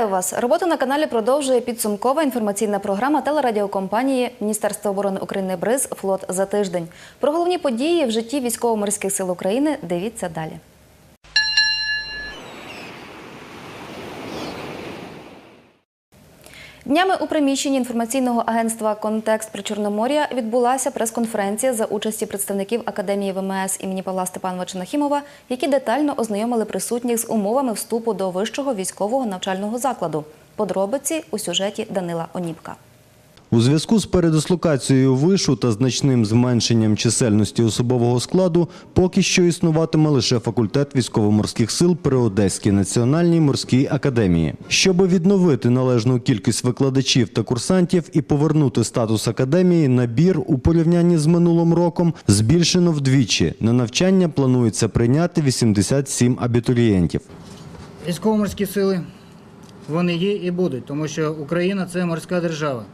Вітаю вас! Роботу на каналі продовжує підсумкова інформаційна програма телерадіокомпанії Міністерства оборони України БРИЗ Флот за тиждень. Про головні події в житті військово-морських сил України дивіться далі. Днями у приміщенні інформаційного агентства Контекст при Чорномор'я відбулася прес-конференція за участі представників Академії ВМС імені Павла Степановича Нахімова, які детально ознайомили присутніх з умовами вступу до вищого військового навчального закладу. Подробиці у сюжеті Данила Оніпка. У зв'язку з передислокацією вишу та значним зменшенням чисельності особового складу поки що існуватиме лише факультет військово-морських сил при Одеській національній морській академії. Щоб відновити належну кількість викладачів та курсантів і повернути статус академії, набір у порівнянні з минулим роком збільшено вдвічі. На навчання планується прийняти 87 абітурієнтів. Військово-морські сили вони є і будуть, тому що Україна це морська держава.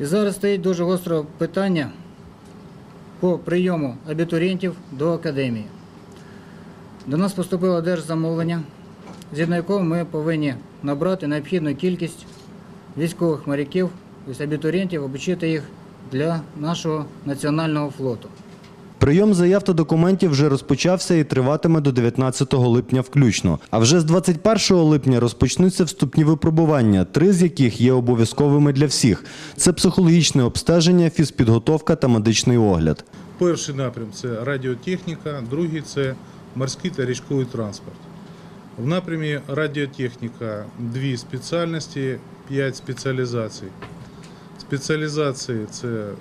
І зараз стоїть дуже гостре питання по прийому абітурієнтів до академії. До нас поступило держзамовлення, згідно якого ми повинні набрати необхідну кількість військових моряків, тобто абітурієнтів, обучити їх для нашого національного флоту. Прийом заяв та документів вже розпочався і триватиме до 19 липня включно. А вже з 21 липня розпочнуться вступні випробування, три з яких є обов'язковими для всіх. Це психологічне обстеження, фізпідготовка та медичний огляд. Перший напрям це радіотехніка, другий це морський та річковий транспорт. В напрямі радіотехніка дві спеціальності, п'ять спеціалізацій. Спеціалізації це е,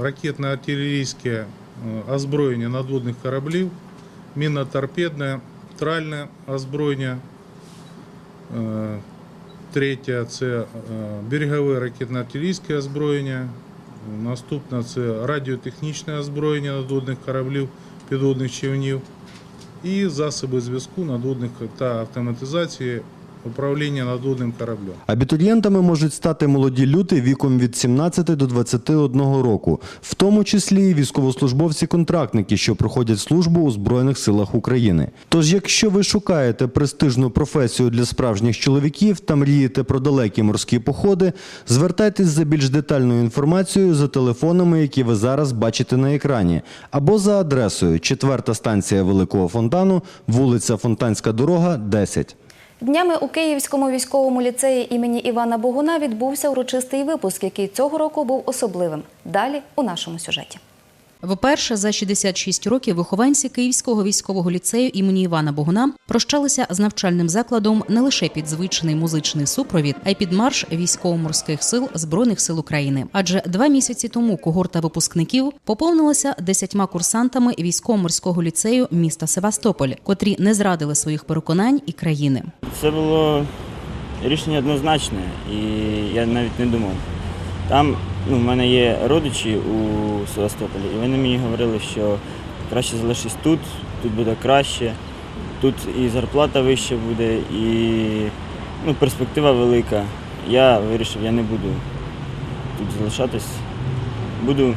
ракетно-артилерійське озброєння надводних кораблів, мінно-торпедне, тральне озброєння. Е, Третє це е, берегове ракетно-артилерійське озброєння. Наступне це радіотехнічне озброєння надводних кораблів, підводних човнів і засоби зв'язку надводних та автоматизації управління надводним кораблем. Абітурієнтами можуть стати молоді люди віком від 17 до 21 року, в тому числі і військовослужбовці-контрактники, що проходять службу у Збройних силах України. Тож, якщо ви шукаєте престижну професію для справжніх чоловіків та мрієте про далекі морські походи, звертайтесь за більш детальною інформацією за телефонами, які ви зараз бачите на екрані, або за адресою 4 станція Великого Фонтану, вулиця Фонтанська дорога, 10. Днями у Київському військовому ліцеї імені Івана Богуна відбувся урочистий випуск, який цього року був особливим. Далі у нашому сюжеті. Вперше за 66 років вихованці Київського військового ліцею імені Івана Богуна прощалися з навчальним закладом не лише під звичний музичний супровід, а й під марш військово-морських сил збройних сил України. Адже два місяці тому когорта випускників поповнилася десятьма курсантами військово-морського ліцею міста Севастополь, котрі не зрадили своїх переконань і країни. Це було рішення однозначне, і я навіть не думав. Там ну, в мене є родичі у Севастополі, і вони мені говорили, що краще залишись тут, тут буде краще, тут і зарплата вища буде, і ну, перспектива велика. Я вирішив, я не буду тут залишатись, буду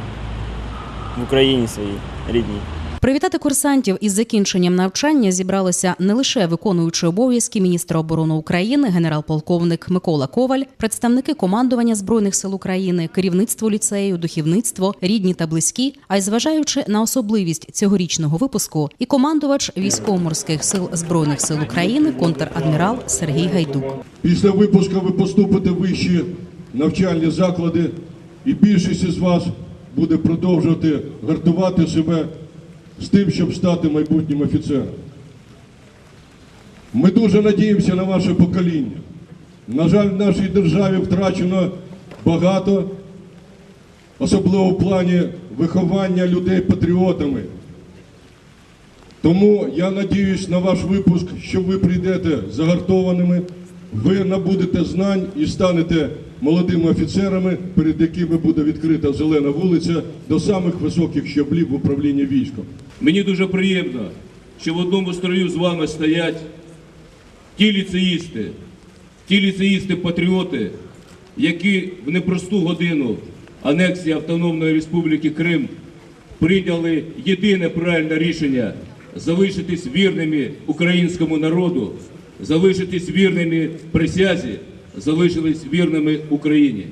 в Україні своїй рідній. Привітати курсантів із закінченням навчання зібралися не лише виконуючи обов'язки міністра оборони України, генерал-полковник Микола Коваль, представники командування збройних сил України, керівництво ліцею, духовництво, рідні та близькі. А й зважаючи на особливість цьогорічного випуску, і командувач військово-морських сил збройних сил України, контр-адмірал Сергій Гайдук. Після випуску ви поступите в вищі навчальні заклади, і більшість із вас буде продовжувати гартувати себе з тим, щоб стати майбутнім офіцером. Ми дуже надіємося на ваше покоління. На жаль, в нашій державі втрачено багато, особливо в плані виховання людей патріотами. Тому я надіюсь на ваш випуск, що ви прийдете загартованими, ви набудете знань і станете молодими офіцерами, перед якими буде відкрита зелена вулиця до самих високих щаблів в управлінні військом. Мені дуже приємно, що в одному строю з вами стоять ті ліцеїсти, ті ліцеїсти-патріоти, які в непросту годину анексії Автономної Республіки Крим прийняли єдине правильне рішення залишитись вірними українському народу, залишитись вірними присязі, залишились вірними Україні.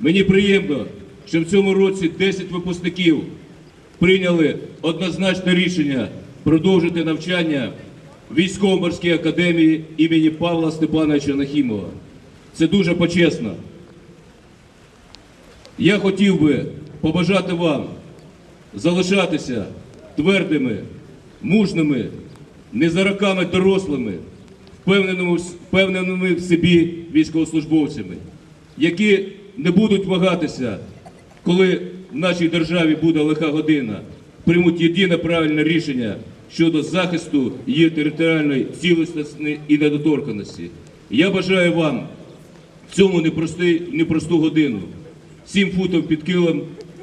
Мені приємно, що в цьому році 10 випускників прийняли однозначне рішення продовжити навчання військово-морській академії імені Павла Степановича Нахімова. Це дуже почесно. Я хотів би побажати вам залишатися твердими, мужними, не за роками дорослими, впевненими в собі військовослужбовцями, які не будуть вагатися, коли в нашій державі буде лиха година, приймуть єдине правильне рішення щодо захисту її територіальної цілісності і недоторканості. Я бажаю вам в цьому непростий, непросту годину. Сім футів під килим,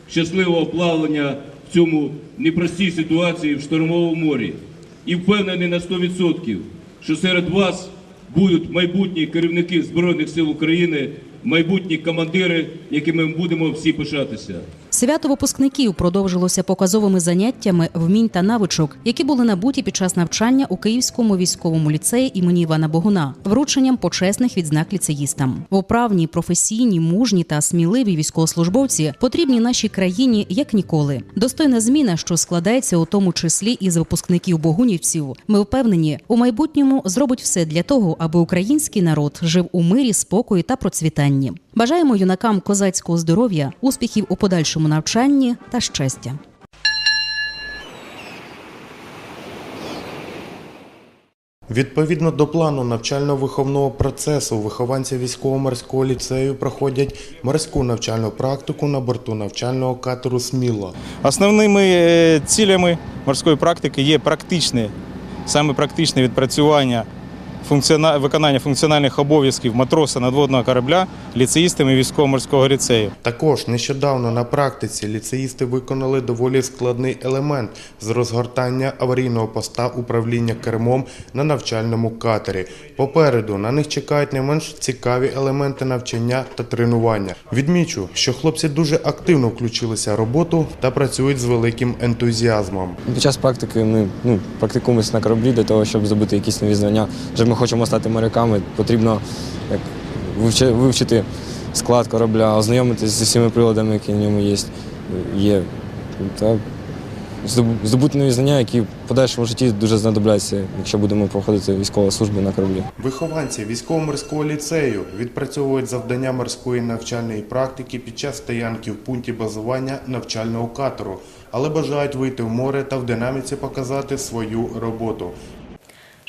щасливого плавання в цьому непростій ситуації в штормовому морі. І впевнений на 100%, що серед вас будуть майбутні керівники Збройних сил України, майбутні командири, якими ми будемо всі пишатися. Свято випускників продовжилося показовими заняттями вмінь та навичок, які були набуті під час навчання у Київському військовому ліцеї імені Івана Богуна, врученням почесних відзнак ліцеїстам. Вправні, професійні, мужні та сміливі військовослужбовці потрібні нашій країні як ніколи. Достойна зміна, що складається у тому числі із випускників богунівців. Ми впевнені, у майбутньому зробить все для того, аби український народ жив у мирі, спокої та процвітанні. Бажаємо юнакам козацького здоров'я, успіхів у подальшому навчанні та щастя. Відповідно до плану навчально-виховного процесу, вихованці військово-морського ліцею проходять морську навчальну практику на борту навчального катеру Сміла. Основними е, цілями морської практики є практичне, саме практичне відпрацювання функціона... виконання функціональних обов'язків матроса надводного корабля ліцеїстами військово-морського ліцею. Також нещодавно на практиці ліцеїсти виконали доволі складний елемент з розгортання аварійного поста управління кермом на навчальному катері. Попереду на них чекають не менш цікаві елементи навчання та тренування. Відмічу, що хлопці дуже активно включилися в роботу та працюють з великим ентузіазмом. Під час практики ми ну, практикуємося на кораблі для того, щоб здобути якісь нові знання. Ми хочемо стати моряками, потрібно як, вивчи- вивчити склад корабля, ознайомитися зі всіми приладами, які на ньому є, є та здобу- здобути нові знання, які в подальшому житті дуже знадобляться, якщо будемо проходити військову службу на кораблі. Вихованці військово-морського ліцею відпрацьовують завдання морської навчальної практики під час стоянки в пункті базування навчального катеру, але бажають вийти в море та в динаміці показати свою роботу.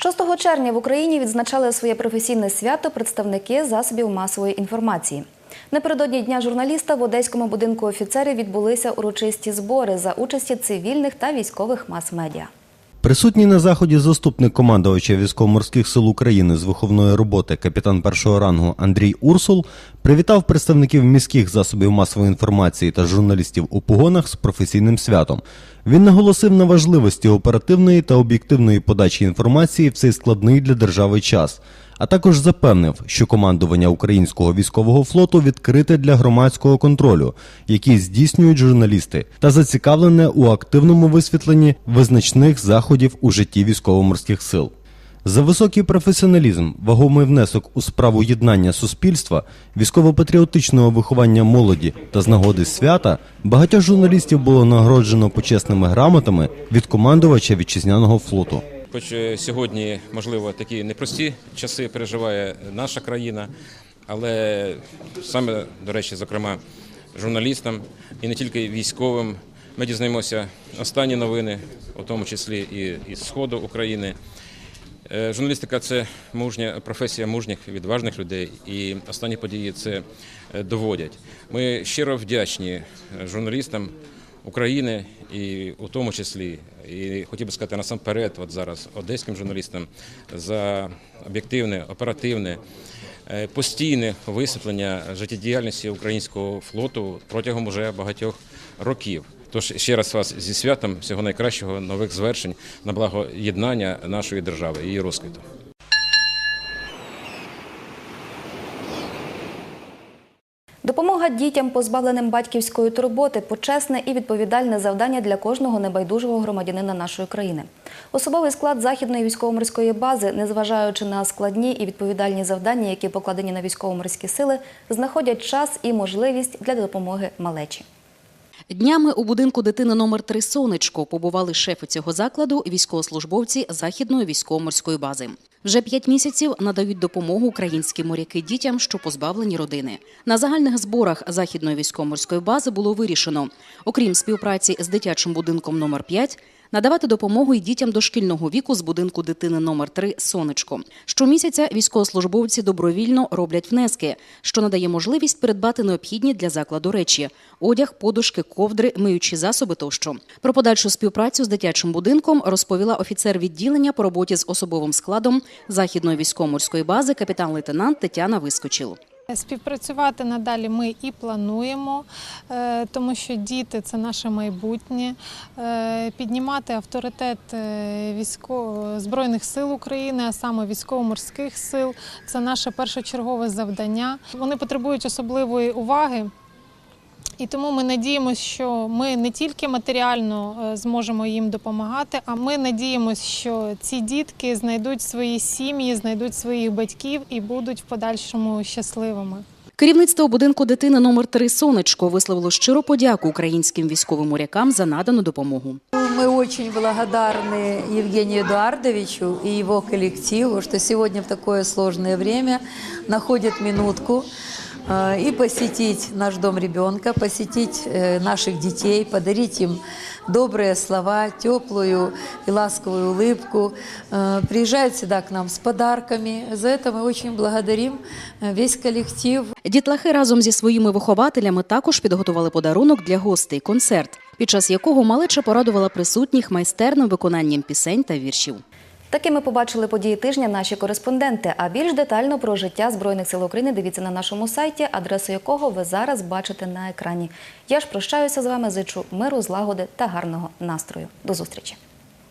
6 червня в Україні відзначали своє професійне свято представники засобів масової інформації. Напередодні дня журналіста в Одеському будинку офіцерів відбулися урочисті збори за участі цивільних та військових мас-медіа. Присутній на заході заступник командувача військово-морських сил України з виховної роботи, капітан першого рангу Андрій Урсул, привітав представників міських засобів масової інформації та журналістів у погонах з професійним святом. Він наголосив на важливості оперативної та об'єктивної подачі інформації в цей складний для держави час. А також запевнив, що командування українського військового флоту відкрите для громадського контролю, який здійснюють журналісти, та зацікавлене у активному висвітленні визначних заходів у житті військово-морських сил. За високий професіоналізм, вагомий внесок у справу єднання суспільства, військово-патріотичного виховання молоді та з нагоди свята багатьох журналістів було нагороджено почесними грамотами від командувача вітчизняного флоту. Хоч е, сьогодні, можливо, такі непрості часи переживає наша країна, але саме, до речі, зокрема, журналістам і не тільки військовим, ми дізнаємося останні новини, у тому числі і із Сходу України. Е, Журналістика це мужня професія мужніх, відважних людей, і останні події це е, доводять. Ми щиро вдячні журналістам України, і у тому числі, і хотів би сказати насамперед, от зараз одеським журналістам за об'єктивне, оперативне, е, постійне висвітлення життєдіяльності українського флоту протягом уже багатьох років. Тож ще раз вас зі святом всього найкращого, нових звершень на благо єднання нашої держави, її розквіту. Допомога дітям, позбавленим батьківської турботи, почесне і відповідальне завдання для кожного небайдужого громадянина нашої країни. Особовий склад західної військово-морської бази, незважаючи на складні і відповідальні завдання, які покладені на військово-морські сили, знаходять час і можливість для допомоги малечі. Днями у будинку дитини номер 3 Сонечко побували шефи цього закладу, військовослужбовці Західної військово-морської бази. Вже п'ять місяців надають допомогу українські моряки дітям, що позбавлені родини. На загальних зборах Західної військово-морської бази було вирішено, окрім співпраці з дитячим будинком номер 5 надавати допомогу й дітям дошкільного віку з будинку дитини номер 3 Сонечко. Щомісяця військовослужбовці добровільно роблять внески, що надає можливість придбати необхідні для закладу речі: одяг, подушки, ковдри, миючі засоби тощо. Про подальшу співпрацю з дитячим будинком розповіла офіцер відділення по роботі з особовим складом західної військово-морської бази капітан-лейтенант Тетяна Вискочил. Співпрацювати надалі ми і плануємо, е, тому що діти це наше майбутнє. Е, Піднімати авторитет е, Збройних сил України, а саме військово-морських сил, це наше першочергове завдання. Вони потребують особливої уваги. І тому ми надіємося, що ми не тільки матеріально е, зможемо їм допомагати, а ми надіємося, що ці дітки знайдуть свої сім'ї, знайдуть своїх батьків і будуть в подальшому щасливими. Керівництво будинку дитини номер 3 Сонечко висловило щиру подяку українським військовим морякам за надану допомогу. Мы очень благодарны Евгению Эдуардовичу и его коллективу, что сегодня в такое сложное время находят минутку э, и посетить наш дом ребенка, посетить э, наших детей, подарить им добрые слова, теплую и ласковую улыбку. Э, Приезжают всегда к нам с подарками. За это мы очень благодарим э, весь коллектив. Дітлахи разом зі своїми вихователями також підготували подарунок для гостей концерт, під час якого малеча порадувала присутніх майстерним виконанням пісень та віршів. Такими побачили події тижня наші кореспонденти. А більш детально про життя Збройних сил України дивіться на нашому сайті, адресу якого ви зараз бачите на екрані. Я ж прощаюся з вами, зичу миру, злагоди та гарного настрою. До зустрічі.